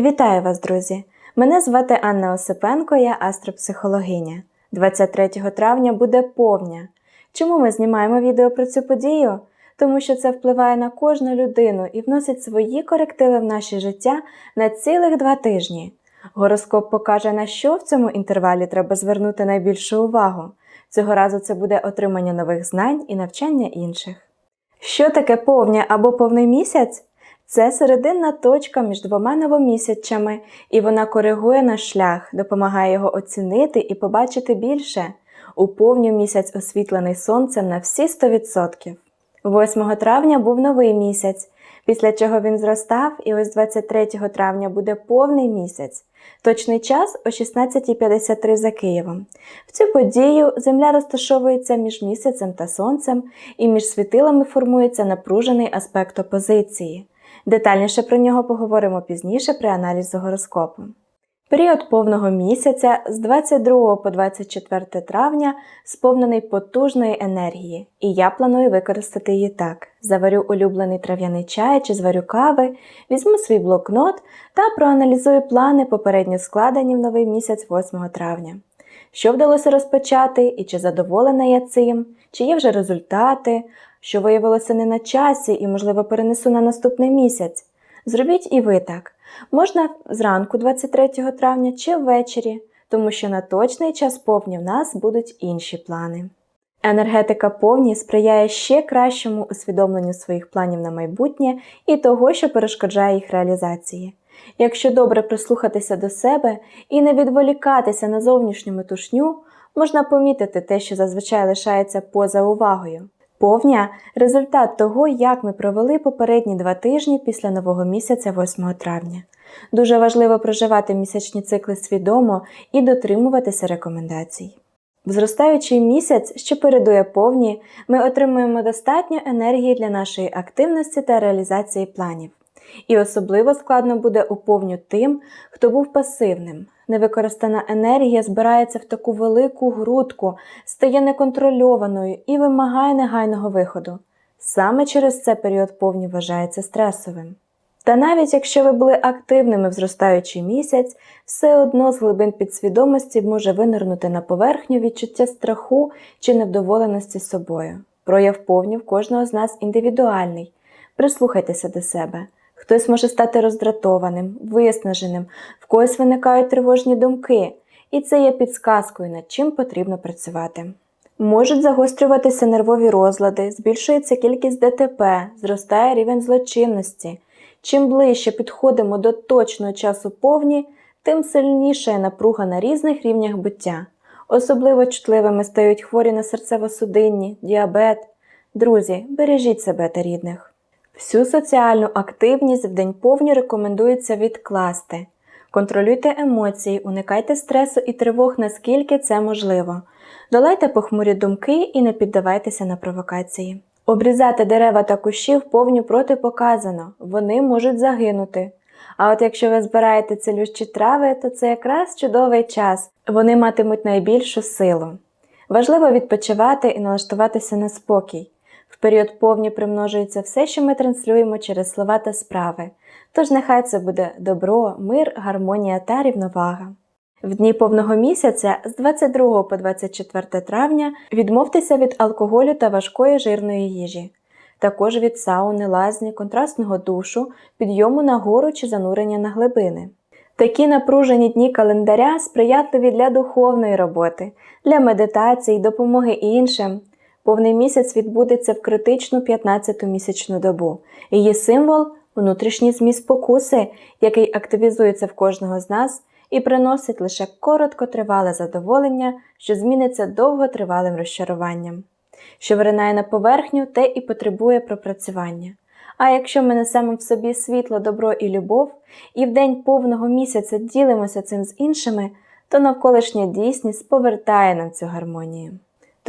Вітаю вас, друзі! Мене звати Анна Осипенко, я астропсихологиня. 23 травня буде повня. Чому ми знімаємо відео про цю подію? Тому що це впливає на кожну людину і вносить свої корективи в наше життя на цілих два тижні. Гороскоп покаже, на що в цьому інтервалі треба звернути найбільшу увагу. Цього разу це буде отримання нових знань і навчання інших. Що таке повня або повний місяць? Це серединна точка між двома новомісячами, і вона коригує наш шлях, допомагає його оцінити і побачити більше. У повню місяць освітлений сонцем на всі 100%. 8 травня був новий місяць, після чого він зростав, і ось 23 травня буде повний місяць. Точний час о 16.53 за Києвом. В цю подію Земля розташовується між місяцем та сонцем, і між світилами формується напружений аспект опозиції. Детальніше про нього поговоримо пізніше при аналізі гороскопу. Період повного місяця з 22 по 24 травня сповнений потужної енергії, і я планую використати її так: заварю улюблений трав'яний чай чи зварю кави, візьму свій блокнот та проаналізую плани, попередньо складені в новий місяць 8 травня. Що вдалося розпочати і чи задоволена я цим, чи є вже результати, що виявилося не на часі і, можливо, перенесу на наступний місяць. Зробіть і ви так. Можна зранку 23 травня чи ввечері, тому що на точний час повні в нас будуть інші плани. Енергетика повні сприяє ще кращому усвідомленню своїх планів на майбутнє і того, що перешкоджає їх реалізації. Якщо добре прислухатися до себе і не відволікатися на зовнішню метушню, можна помітити те, що зазвичай лишається поза увагою. Повня результат того, як ми провели попередні два тижні після нового місяця 8 травня. Дуже важливо проживати місячні цикли свідомо і дотримуватися рекомендацій. В зростаючий місяць, що передує повні, ми отримуємо достатньо енергії для нашої активності та реалізації планів. І особливо складно буде у повню тим, хто був пасивним. Невикористана енергія збирається в таку велику грудку, стає неконтрольованою і вимагає негайного виходу. Саме через це період повні вважається стресовим. Та навіть якщо ви були активними в зростаючий місяць, все одно з глибин підсвідомості може винирнути на поверхню відчуття страху чи невдоволеності собою. Прояв повні в кожного з нас індивідуальний. Прислухайтеся до себе. Хтось може стати роздратованим, виснаженим, в когось виникають тривожні думки, і це є підсказкою, над чим потрібно працювати. Можуть загострюватися нервові розлади, збільшується кількість ДТП, зростає рівень злочинності. Чим ближче підходимо до точного часу повні, тим сильніша є напруга на різних рівнях буття. Особливо чутливими стають хворі на серцево-судинні, діабет. Друзі, бережіть себе та рідних. Всю соціальну активність в день повні рекомендується відкласти. Контролюйте емоції, уникайте стресу і тривог, наскільки це можливо. Долайте похмурі думки і не піддавайтеся на провокації. Обрізати дерева та кущі в протипоказано, вони можуть загинути. А от якщо ви збираєте цілющі трави, то це якраз чудовий час, вони матимуть найбільшу силу. Важливо відпочивати і налаштуватися на спокій. В період повні примножується все, що ми транслюємо через слова та справи. Тож нехай це буде добро, мир, гармонія та рівновага. В дні повного місяця з 22 по 24 травня відмовтеся від алкоголю та важкої жирної їжі, також від сауни, лазні, контрастного душу, підйому на гору чи занурення на глибини. Такі напружені дні календаря сприятливі для духовної роботи, для медитації, допомоги іншим. Повний місяць відбудеться в критичну 15-ту місячну добу. Її символ внутрішній зміст спокуси, який активізується в кожного з нас і приносить лише короткотривале задоволення, що зміниться довготривалим розчаруванням. Що виринає на поверхню, те і потребує пропрацювання. А якщо ми несемо в собі світло, добро і любов, і в день повного місяця ділимося цим з іншими, то навколишня дійсність повертає нам цю гармонію.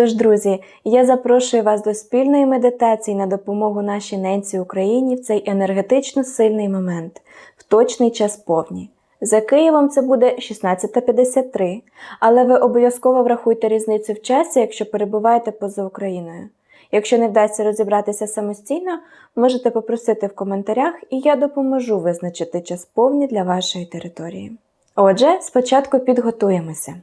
Тож, друзі, я запрошую вас до спільної медитації на допомогу нашій ненці Україні в цей енергетично сильний момент, в точний час повні. За Києвом це буде 16.53, але ви обов'язково врахуйте різницю в часі, якщо перебуваєте поза Україною. Якщо не вдасться розібратися самостійно, можете попросити в коментарях, і я допоможу визначити час повні для вашої території. Отже, спочатку підготуємося.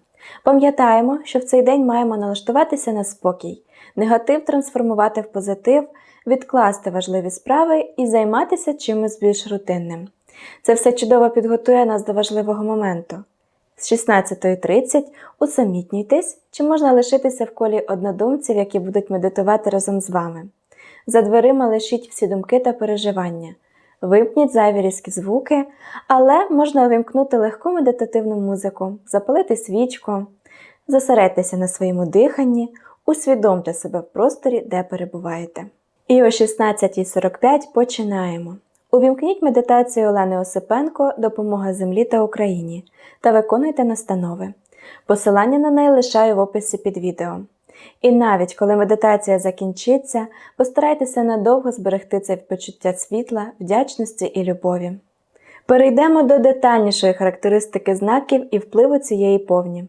Пам'ятаємо, що в цей день маємо налаштуватися на спокій, негатив трансформувати в позитив, відкласти важливі справи і займатися чимось більш рутинним. Це все чудово підготує нас до важливого моменту. З 16.30 усамітнюйтесь чи можна лишитися в колі однодумців, які будуть медитувати разом з вами. За дверима лишіть всі думки та переживання. Вимкніть зайві різкі звуки, але можна увімкнути легку медитативну музику, запалити свічку, зосередьтеся на своєму диханні, усвідомте себе в просторі, де перебуваєте. І о 16.45 починаємо. Увімкніть медитацію Олени Осипенко Допомога землі та Україні та виконуйте настанови. Посилання на неї лишаю в описі під відео. І навіть коли медитація закінчиться, постарайтеся надовго зберегти це почуття світла, вдячності і любові. Перейдемо до детальнішої характеристики знаків і впливу цієї повні.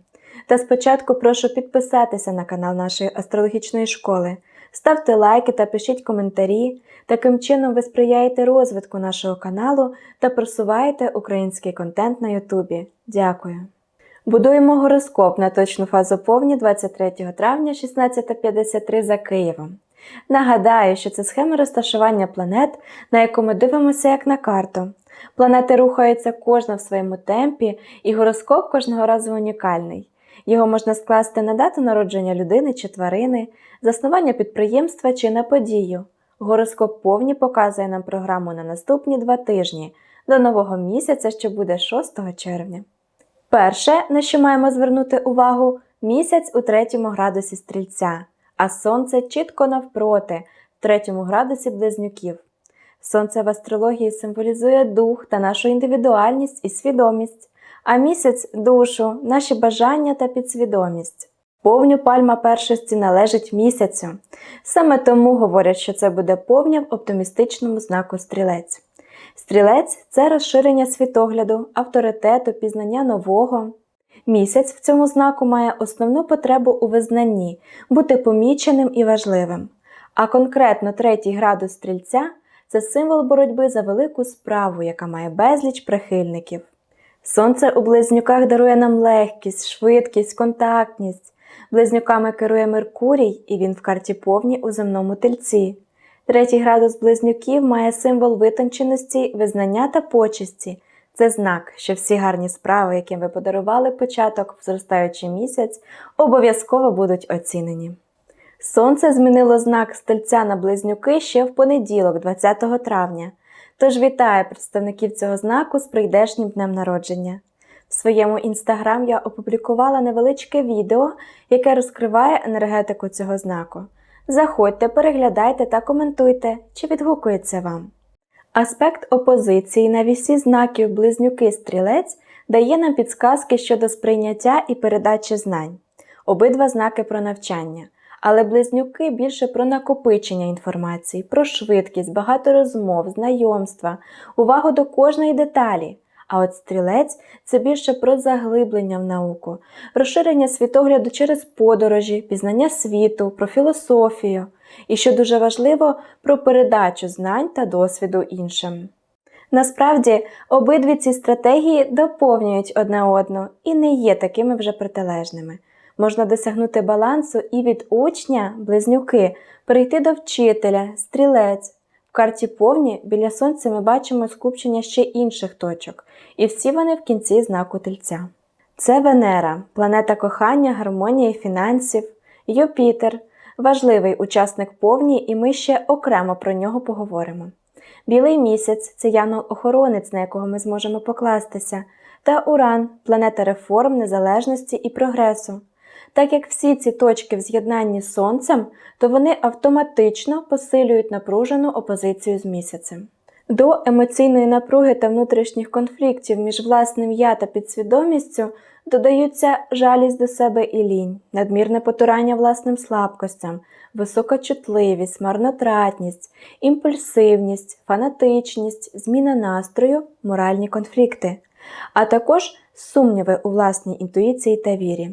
Та спочатку прошу підписатися на канал нашої астрологічної школи, ставте лайки та пишіть коментарі. Таким чином ви сприяєте розвитку нашого каналу та просуваєте український контент на Ютубі. Дякую! Будуємо гороскоп на точну фазу повні 23 травня 16.53 за Києвом. Нагадаю, що це схема розташування планет, на яку ми дивимося як на карту. Планети рухаються кожна в своєму темпі, і гороскоп кожного разу унікальний. Його можна скласти на дату народження людини чи тварини, заснування підприємства чи на подію. Гороскоп повні показує нам програму на наступні два тижні до нового місяця, що буде 6 червня. Перше, на що маємо звернути увагу, місяць у третьому градусі стрільця, а сонце чітко навпроти, в третьому градусі близнюків. Сонце в астрології символізує дух та нашу індивідуальність і свідомість, а місяць душу, наші бажання та підсвідомість. Повню пальма першості належить місяцю. Саме тому говорять, що це буде повня в оптимістичному знаку стрілець. Стрілець це розширення світогляду, авторитету, пізнання нового. Місяць в цьому знаку має основну потребу у визнанні, бути поміченим і важливим. А конкретно третій градус стрільця це символ боротьби за велику справу, яка має безліч прихильників. Сонце у близнюках дарує нам легкість, швидкість, контактність. Близнюками керує Меркурій, і він в карті повні у земному тельці. Третій градус близнюків має символ витонченості, визнання та почесті. Це знак, що всі гарні справи, яким ви подарували початок в зростаючий місяць, обов'язково будуть оцінені. Сонце змінило знак стельця на близнюки ще в понеділок, 20 травня. Тож вітаю представників цього знаку з прийдешнім днем народження. В своєму інстаграм я опублікувала невеличке відео, яке розкриває енергетику цього знаку. Заходьте, переглядайте та коментуйте, чи відгукується вам. Аспект опозиції на вісі знаків близнюки стрілець дає нам підсказки щодо сприйняття і передачі знань, обидва знаки про навчання, але близнюки більше про накопичення інформації, про швидкість, багато розмов, знайомства, увагу до кожної деталі. А от стрілець це більше про заглиблення в науку, розширення світогляду через подорожі, пізнання світу, про філософію і, що дуже важливо, про передачу знань та досвіду іншим. Насправді, обидві ці стратегії доповнюють одне одну і не є такими вже протилежними. Можна досягнути балансу і від учня, близнюки, перейти до вчителя, стрілець. Карті повні біля сонця ми бачимо скупчення ще інших точок, і всі вони в кінці знаку тельця. Це Венера, планета кохання, гармонії, фінансів, Юпітер, важливий учасник повні, і ми ще окремо про нього поговоримо. Білий місяць це янол-охоронець, на якого ми зможемо покластися, та Уран, планета реформ, незалежності і прогресу. Так як всі ці точки в з'єднанні з Сонцем, то вони автоматично посилюють напружену опозицію з місяцем. До емоційної напруги та внутрішніх конфліктів між власним я та підсвідомістю додаються жалість до себе і лінь, надмірне потурання власним слабкостям, висока чутливість, марнотратність, імпульсивність, фанатичність, зміна настрою, моральні конфлікти, а також сумніви у власній інтуїції та вірі.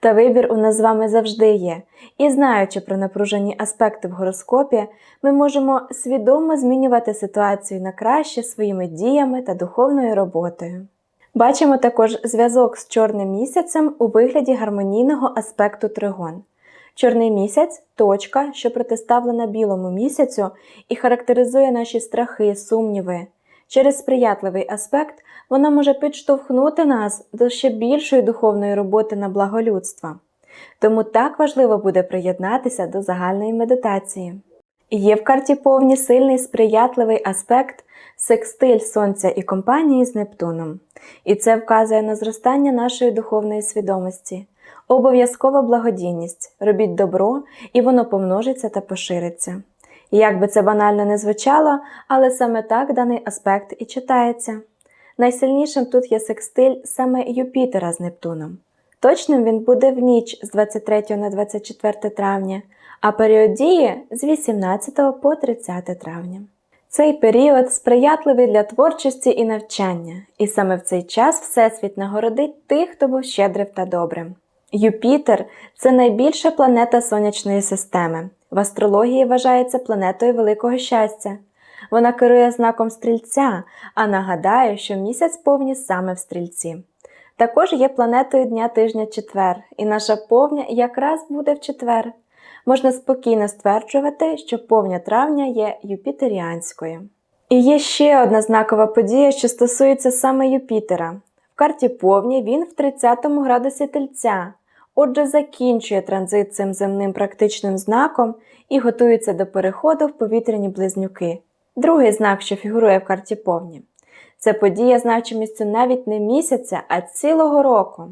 Та вибір у нас з вами завжди є, і знаючи про напружені аспекти в гороскопі, ми можемо свідомо змінювати ситуацію на краще своїми діями та духовною роботою. Бачимо також зв'язок з чорним місяцем у вигляді гармонійного аспекту тригон. Чорний місяць точка, що протиставлена білому місяцю і характеризує наші страхи, сумніви. Через сприятливий аспект вона може підштовхнути нас до ще більшої духовної роботи на благо людства. Тому так важливо буде приєднатися до загальної медитації. Є в карті повні сильний сприятливий аспект секстиль Сонця і компанії з Нептуном, і це вказує на зростання нашої духовної свідомості. Обов'язкова благодійність, робіть добро, і воно помножиться та пошириться. Як би це банально не звучало, але саме так даний аспект і читається. Найсильнішим тут є секстиль саме Юпітера з Нептуном. Точним він буде в ніч з 23 на 24 травня, а період дії з 18 по 30 травня. Цей період сприятливий для творчості і навчання, і саме в цей час Всесвіт нагородить тих, хто був щедрим та добрим. Юпітер це найбільша планета сонячної системи. В астрології вважається планетою великого щастя. Вона керує знаком стрільця, а нагадаю, що місяць повні саме в стрільці. Також є планетою дня тижня четвер, і наша повня якраз буде в четвер. Можна спокійно стверджувати, що повня травня є юпітеріанською. І є ще одна знакова подія, що стосується саме Юпітера. В карті повні він в 30 градусі тельця, отже, закінчує транзит цим земним практичним знаком і готується до переходу в повітряні близнюки. Другий знак, що фігурує в карті повні. Це подія значимістю навіть не місяця, а цілого року.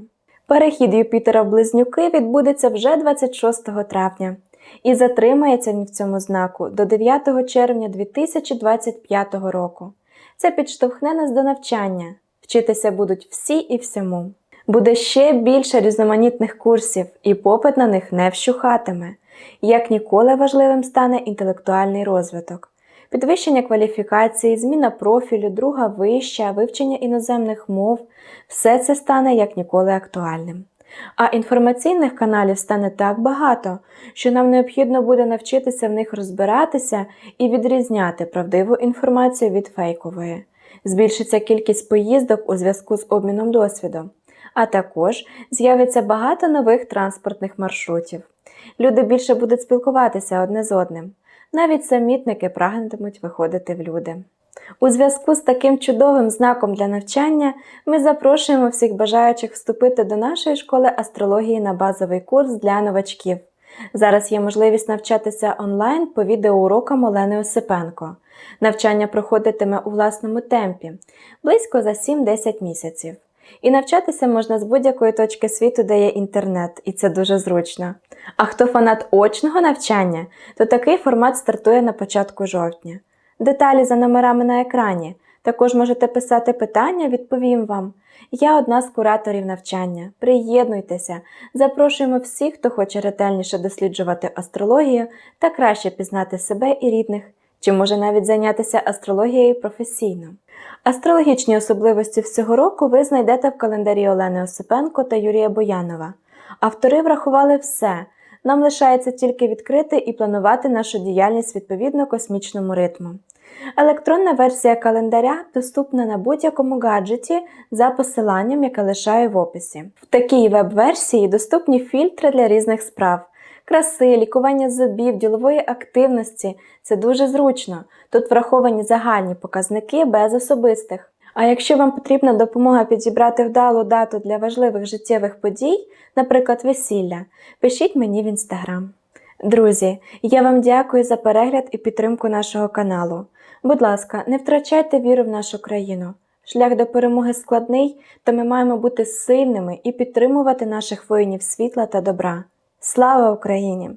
Перехід Юпітера в близнюки відбудеться вже 26 травня і затримається він в цьому знаку до 9 червня 2025 року. Це підштовхне нас до навчання. Вчитися будуть всі і всьому. Буде ще більше різноманітних курсів, і попит на них не вщухатиме. Як ніколи важливим стане інтелектуальний розвиток, підвищення кваліфікації, зміна профілю, друга вища, вивчення іноземних мов все це стане як ніколи актуальним. А інформаційних каналів стане так багато, що нам необхідно буде навчитися в них розбиратися і відрізняти правдиву інформацію від фейкової. Збільшиться кількість поїздок у зв'язку з обміном досвідом, а також з'явиться багато нових транспортних маршрутів. Люди більше будуть спілкуватися одне з одним. Навіть самітники прагнутимуть виходити в люди. У зв'язку з таким чудовим знаком для навчання ми запрошуємо всіх бажаючих вступити до нашої школи астрології на базовий курс для новачків. Зараз є можливість навчатися онлайн по відеоурокам Олени Осипенко. Навчання проходитиме у власному темпі близько за 7-10 місяців. І навчатися можна з будь-якої точки світу, де є інтернет, і це дуже зручно. А хто фанат очного навчання, то такий формат стартує на початку жовтня. Деталі за номерами на екрані. Також можете писати питання, відповім вам. Я одна з кураторів навчання. Приєднуйтеся, запрошуємо всіх, хто хоче ретельніше досліджувати астрологію та краще пізнати себе і рідних, чи може навіть зайнятися астрологією професійно. Астрологічні особливості всього року ви знайдете в календарі Олени Осипенко та Юрія Боянова. Автори врахували все. Нам лишається тільки відкрити і планувати нашу діяльність відповідно космічному ритму. Електронна версія календаря доступна на будь-якому гаджеті за посиланням, яке лишаю в описі. В такій веб-версії доступні фільтри для різних справ. Краси, лікування зубів, ділової активності це дуже зручно. Тут враховані загальні показники без особистих. А якщо вам потрібна допомога підібрати вдалу дату для важливих життєвих подій, наприклад, весілля, пишіть мені в інстаграм. Друзі, я вам дякую за перегляд і підтримку нашого каналу. Будь ласка, не втрачайте віру в нашу країну. Шлях до перемоги складний, та ми маємо бути сильними і підтримувати наших воїнів світла та добра. Слава Україні!